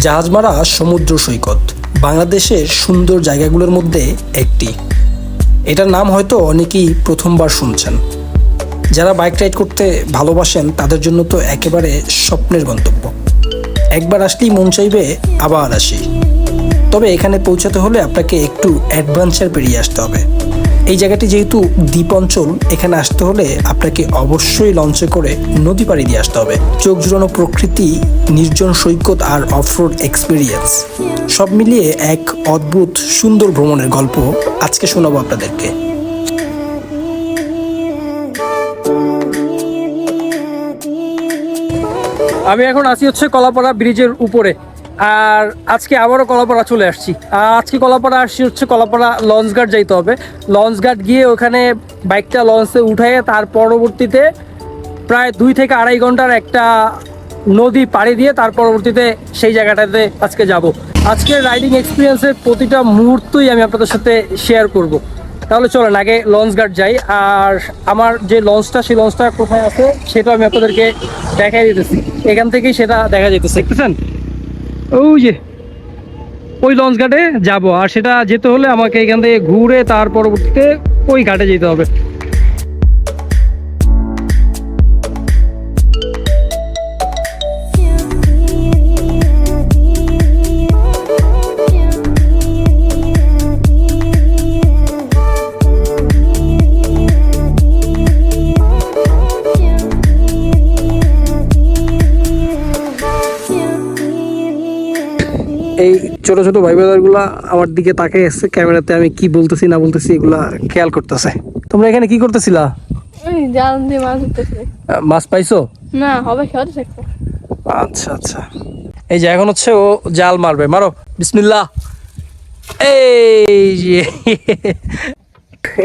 জাহাজমারা সমুদ্র সৈকত। বাংলাদেশের সুন্দর জায়গাগুলোর মধ্যে একটি। এটার নাম হয়তো অনেকেই প্রথমবার শুনছেন। যারা বাইক রাইড করতে ভালোবাসেন, তাদের জন্য তো একেবারে স্বপ্নের গন্তব্য। একবার আসলেই মন চাইবে আবার আসি। তবে এখানে পৌঁছাতে হলে আপনাকে একটু অ্যাডভেঞ্চার পেরিয়ে আসতে হবে। এই জায়গাটি যেহেতু দ্বীপ অঞ্চল, এখানে আসতে হলে আপনাকে অবশ্যই লঞ্চে করে নদী পাড়ি দিয়ে আসতে হবে। চোখ জুড়ানো প্রকৃতি, নির্জন সৈকত আর অফরোড এক্সপিরিয়েন্স সব মিলিয়ে এক অদ্ভুত সুন্দর ভ্রমণের গল্প আজকে শোনাবো আপনাদেরকে। আমি এখন আছি হচ্ছে কলাপাড়া ব্রিজের উপরে। আর আজকে আবারও কলাপাড়া চলে আসছি। আজকে কলাপাড়া আসছি হচ্ছে কলাপাড়া লঞ্চ ঘাট যাইতে হবে। লঞ্চ ঘাট গিয়ে ওখানে বাইকটা লঞ্চে উঠাই তার পরবর্তীতে প্রায় দুই থেকে আড়াই ঘণ্টার একটা নদী পাড়ি দিয়ে তার পরবর্তীতে সেই জায়গাটাতে আজকে যাব। আজকে রাইডিং এক্সপিরিয়েন্সের প্রতিটা মুহূর্তই আমি আপনাদের সাথে শেয়ার করব। তাহলে চলেন, আগে লঞ্চ ঘাট যাই। আর আমার যে লঞ্চটা, সেই লঞ্চটা কোথায় আছে সেটা আমি আপনাদেরকে দেখাই দিতেছি। এখান থেকেই সেটা দেখা যেতেছে দেখতেছেন? ওই যে, ওই লঞ্চ ঘাটে যাব। আর সেটা যেতে হলে আমাকে এখান থেকে ঘুরে তার পরবর্তীতে ওই ঘাটে যেতে হবে। ছোট ছোট ভাই গুলা আমার দিকে তাকিয়ে এসছে ক্যামেরাতে আমি কি বলতেছি না বলতেছি এগুলা খেয়াল করতেছে। তোমরা এখানে কি করতেছিলা? মাছ পাইছো? না হবে আচ্ছা আচ্ছা। এই যে এখন হচ্ছে ও জাল মারবে মারো। বিসমিল্লাহ। এই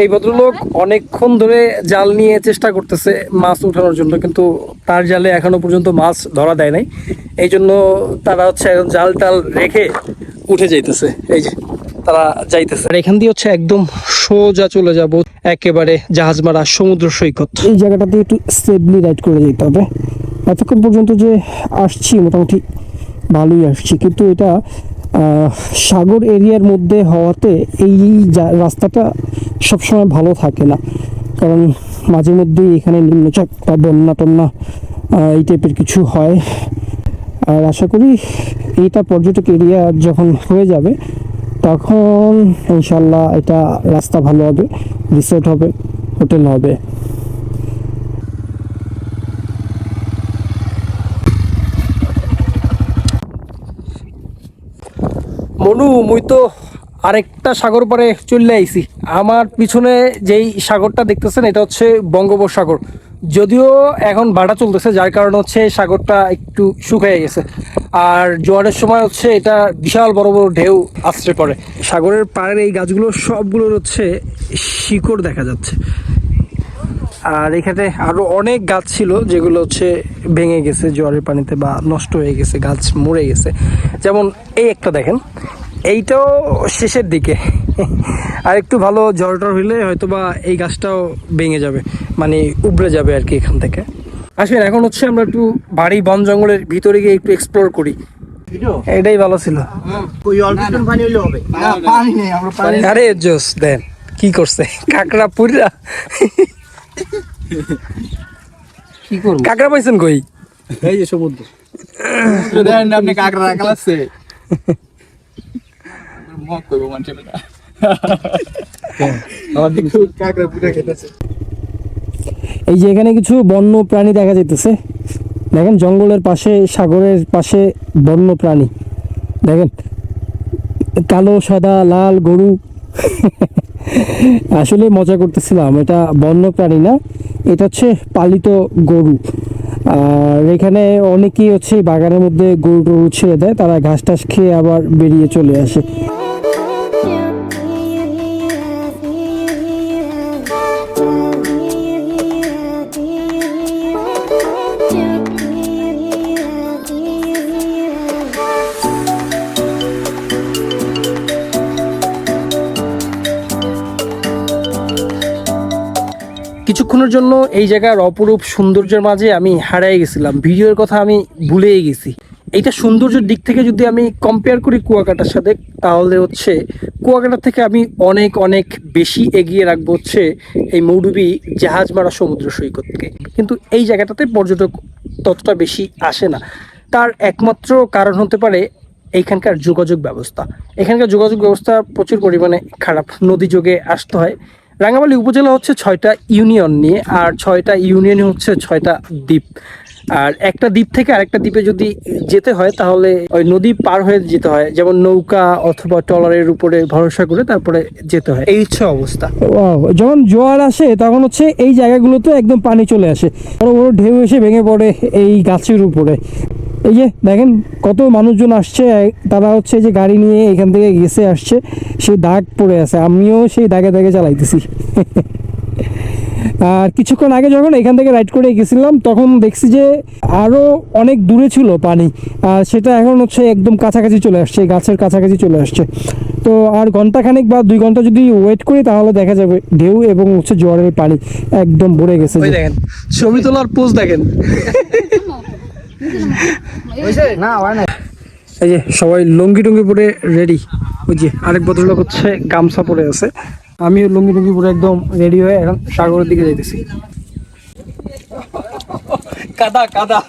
এই ভদ্রলোক অনেকক্ষণ ধরে জাল নিয়ে চেষ্টা করতেছে মাছ উঠানোর জন্য কিন্তু তার জালে এখনও পর্যন্ত মাছ ধরা দেয় নাই। এই জন্য তারা হচ্ছে এখন জাল টাল রেখে উঠে যাইতেছে এই যে তারা যাইতেছে। আর এখান দিয়ে হচ্ছে একদম সোজা চলে যাব একেবারে জাহাজ মারা সমুদ্র সৈকত। এই জায়গাটা দিয়ে একটু সেফলি রাইড করে যেতে হবে। এতক্ষণ পর্যন্ত যে আসছি মোটামুটি ভালোই আসছি। কিন্তু এটা সাগর এরিয়ার মধ্যে হওয়াতে এই রাস্তাটা সবসময় ভালো থাকে না। কারণ মাঝে মধ্যেই এখানে নিম্নচাপ বা বন্যা টন্যা এই টাইপের কিছু হয়। আর আশা করি এইটা পর্যটক এরিয়া যখন হয়ে যাবে, তখন ইনশাল্লাহ এটা রাস্তা ভালো হবে রিসোর্ট হবে হোটেল হবে। মনু, মুই তো আরেকটা সাগর পারে চলে আইছি। আমার পিছনে যেই সাগরটা দেখতেছেন, এটা হচ্ছে বঙ্গোপসাগর। যদিও এখন ভাড়া চলতেছে, যার কারণে হচ্ছে সাগরটা একটু শুকিয়ে গেছে। আর জোয়ারের সময় হচ্ছে এটা বিশাল বড় বড় ঢেউ আছড়ে পড়ে। সাগরের পাড়ের এই গাছগুলো সবগুলোর হচ্ছে শিকড় দেখা যাচ্ছে। আর এখানে আরও অনেক গাছ ছিল, যেগুলো হচ্ছে ভেঙে গেছে জোয়ারের পানিতে বা নষ্ট হয়ে গেছে, গাছ মরে গেছে। যেমন এই একটা দেখেন এইটাও শেষের দিকে। আর একটু ভালো ঝড় হইলে হয়তো বা এই গাছটাও ভেঙে যাবে মানে উবড়ে যাবে আর কি এখান থেকে। আসবেন এখন হচ্ছে আমরা একটু বাড়ি বন জঙ্গলের ভিতরে গিয়ে একটু এক্সপ্লোর করি। এটাই ভালো ছিল। আরে জোস দেন কি করছে? কাঁকড়া পুরা কি করব? কাকড়া পাইছেন কই? এই যে সমুদ্র। দেখেন না আপনি কাকড়া রাখা এই যে এখানে কিছু বন্য প্রাণী দেখা যাইতেছে। দেখেন, জঙ্গলের পাশে, সাগরের পাশে বন্য প্রাণী। দেখেন, কালো, সাদা, লাল, গরু। আসলে মজা করতেছিলাম, এটা বন্য প্রাণী না, এটা হচ্ছে পালিত গরু। আর এখানে অনেকেই হচ্ছে বাগানের মধ্যে গরু টরু ছেড়ে দেয়, তারা ঘাস টাস খেয়ে আবার বেরিয়ে চলে আসে। কিছুক্ষণের জন্য এই জায়গার অপরূপ সৌন্দর্যের মাঝে আমি হারিয়ে গেছিলাম। ভিডিওর কথা আমি ভুলেই গেছি। এইটা সৌন্দর্যের দিক থেকে যদি আমি কম্পেয়ার করি কুয়াকাটার সাথে, তাহলে হচ্ছে কুয়াকাটার থেকে আমি অনেক অনেক বেশি এগিয়ে রাখব হচ্ছে এই মৌডুবি জাহাজ মারা সমুদ্র সৈকতকে কিন্তু এই জায়গাটাতে পর্যটক ততটা বেশি আসে না। তার একমাত্র কারণ হতে পারে এইখানকার যোগাযোগ ব্যবস্থা। এখানকার যোগাযোগ ব্যবস্থা প্রচুর পরিমাণে খারাপ। নদী যোগে আসতে হয়। রাঙ্গামালী উপজেলা হচ্ছে ছয়টা ইউনিয়ন নিয়ে আর ছয়টা ইউনিয়ন হচ্ছে ছয়টা দ্বীপ। আর একটা দ্বীপ থেকে আরেকটা দ্বীপে যদি যেতে হয় তাহলে ওই নদী পার হয়ে যেতে হয় যেমন নৌকা অথবা ট্রলারের উপরে ভরসা করে তারপরে যেতে হয়। এই হচ্ছে অবস্থা। যখন জোয়ার আসে তখন হচ্ছে এই জায়গাগুলোতে একদম পানি চলে আসে। বড় বড় ঢেউ এসে ভেঙে পড়ে এই গাছের উপরে। এই যে দেখেন কত মানুষজন আসছে তারা হচ্ছে যে গাড়ি নিয়ে এখান থেকে গেছে আসছে সেই দাগ পড়ে আছে। আমিও সেই দাগে দাগে চালাইতেছি। আর কিছুক্ষণ আগে যখন এখান থেকে রাইড করে গেছিলাম তখন দেখছি যে আরও অনেক দূরে ছিল পানি। আর সেটা এখন হচ্ছে একদম কাছাকাছি চলে আসছে এই গাছের কাছাকাছি চলে আসছে। তো আর ঘন্টাখানেক বা দুই ঘণ্টা যদি ওয়েট করি তাহলে দেখা যাবে ঢেউ এবং হচ্ছে জোয়ারের পানি একদম ভরে গেছে। দেখেন ছবি তোলার পোজ দেখেন। না না এই যে সবাই লুঙ্গি টুঙ্গি পরে রেডি ওই যে আরেক ভদ্রলোক হচ্ছে গামছা পরে আছে। আমিও লুঙ্গি টুঙ্গি পুরো একদম রেডি হয়ে এখন সাগরের দিকে যাইতেছি। কাদা কাদা।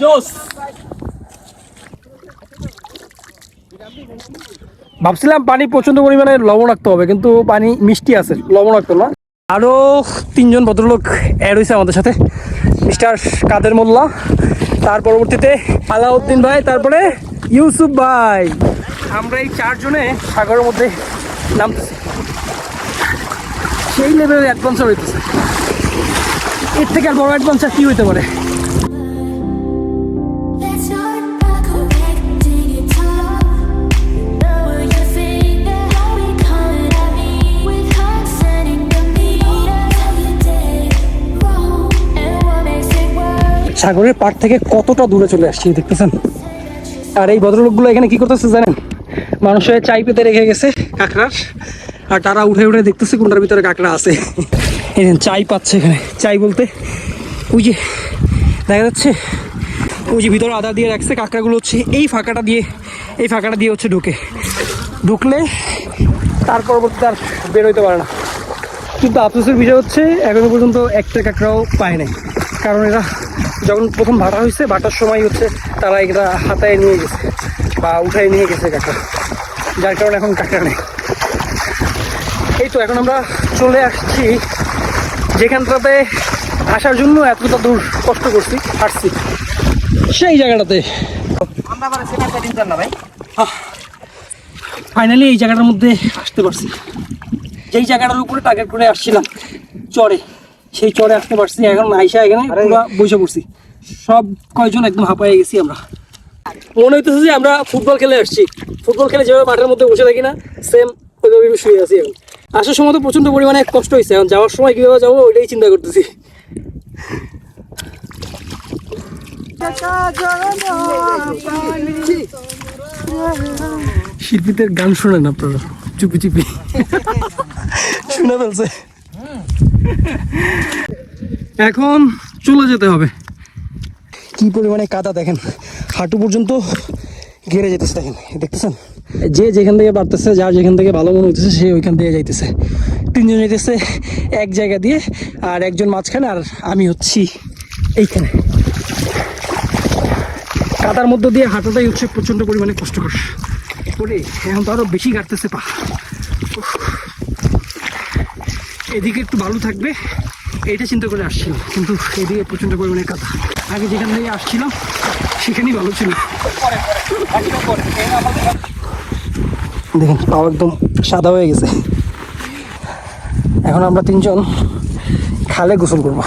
জোস। ভাবছিলাম পানি প্রচণ্ড পরিমাণে লবণাক্ত হবে কিন্তু পানি মিষ্টি আছে লবণাক্ত না। আরও তিনজন ভদ্রলোক অ্যাড হয়েছে আমাদের সাথে মিস্টার কাদের মোল্লা তার পরবর্তীতে আলাউদ্দিন ভাই তারপরে ইউসুফ ভাই। আমরা এই চারজনে সাগরের মধ্যে নামতেছি। সেই লেভেলের অ্যাডভেঞ্চার হইতেছে। এর থেকে আর বড় অ্যাডভেঞ্চার কি হইতে পারে? সাগরের পার থেকে কতটা দূরে চলে আসছি দেখতেছেন? আর এই ভদ্রলোকগুলো এখানে কি করতেছে জানেন? মানুষের চাই পেতে রেখে গেছে কাঁকড়ার। আর তারা উঠে উঠে দেখতেছে কোনটার ভিতরে কাঁকড়া আছে। এই চাই পাচ্ছে এখানে, চাই বলতে। ওই যে, দেখা যাচ্ছে, ওই যে ভিতরে আদা দিয়ে রাখছে কাঁকড়াগুলো হচ্ছে, এই ফাঁকাটা দিয়ে, এই ফাঁকাটা দিয়ে হচ্ছে ঢুকে। ঢুকলে তার পরবর্তীতে আর বেরোইতে পারে না। কিন্তু আফসোসের বিষয় হচ্ছে, এখনও পর্যন্ত একটা কাঁকড়াও পায় নাই। কারণ এরা যখন প্রথম ভাটা হয়েছে, ভাটার সময় হচ্ছে তারা এটা হাতায় নিয়ে গেছে। বা উঠাই নিয়ে গেছে কাঁকড়া যার কারণে এখন কাঁকড়া নেই। এই তো এখন আমরা চলে আসছি। যেখানটাতে আসার জন্য এতটা দূর কষ্ট করছি হাঁটছি। সেই জায়গাটাতে। ফাইনালি এই জায়গাটার মধ্যে আসতে পারছি। যেই জায়গাটার উপরে টার্গেট করে আসছিলাম চরে। সেই চরে আসতে পারছি। এখন আইসা এখানে বসে পড়ছি। সব কয়জন একদম হাঁপায়ে গেছি আমরা। মনে হইতেছে যে আমরা ফুটবল খেলে আসছি। ফুটবল খেলে যেভাবে মাঠের মধ্যে বসে থাকি না সেম ওইভাবে শুয়ে আছি এখন। আসার সময় তো প্রচণ্ড পরিমাণে কষ্ট হয়েছে এখন যাওয়ার সময় কীভাবে যাব ওইটাই চিন্তা করতেছি। শিল্পীদের গান শোনেন আপনারা চুপি চুপি। শুনে ফেলছে। এখন চলে যেতে হবে। কি পরিমাণে কাদা দেখেন। হাঁটু পর্যন্ত ঘেরে যেতেছে দেখেন দেখতেছেন? যে যেখান থেকে পারতেছে যার যেখান থেকে ভালো মনে হইতেছে, সে ওইখান থেকে যাইতেছে। তিনজন যাইতেছে এক জায়গা দিয়ে আর একজন মাঝখানে আর আমি হচ্ছি এইখানে। কাদার মধ্য দিয়ে হাঁটাটাই হচ্ছে প্রচণ্ড পরিমাণে কষ্টকর। করে এখন তো আরও বেশি কাটতেছে পা। এদিকে একটু ভালো থাকবে, এইটা চিন্তা করে আসছিলাম, কিন্তু এদিকে প্রচণ্ড পরিমাণে কাদা। আগে যেখান থেকে আসছিলাম সেখানেই ভালো ছিল। দেখুন, পাও একদম সাদা হয়ে গেছে। এখন আমরা তিনজন খালে গোসল করব।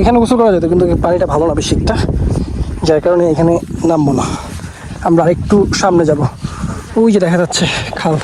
এখানে গোসল করা যেত, কিন্তু পানিটা ভালো না একটা যার কারণে এখানে নামবো না। আমরা আরেকটু সামনে যাব। ওই যে দেখা যাচ্ছে খাল।